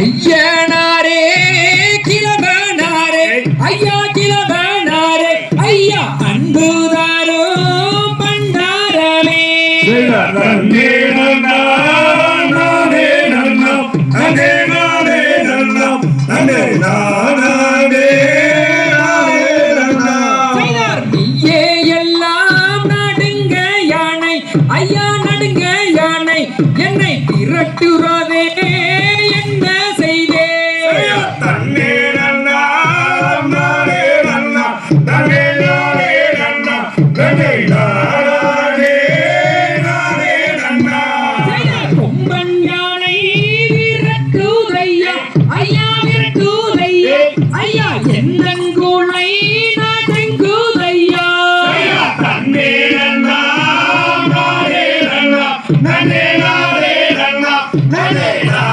ஐயனாரே கிளவனாரே ஐயா கிளவனாரே ஐயா அன்புதாரோ பண்டாரமே. ஐயா நடுங்க யானை என்னை திரட்டுறா Nene, nene, nene, nene,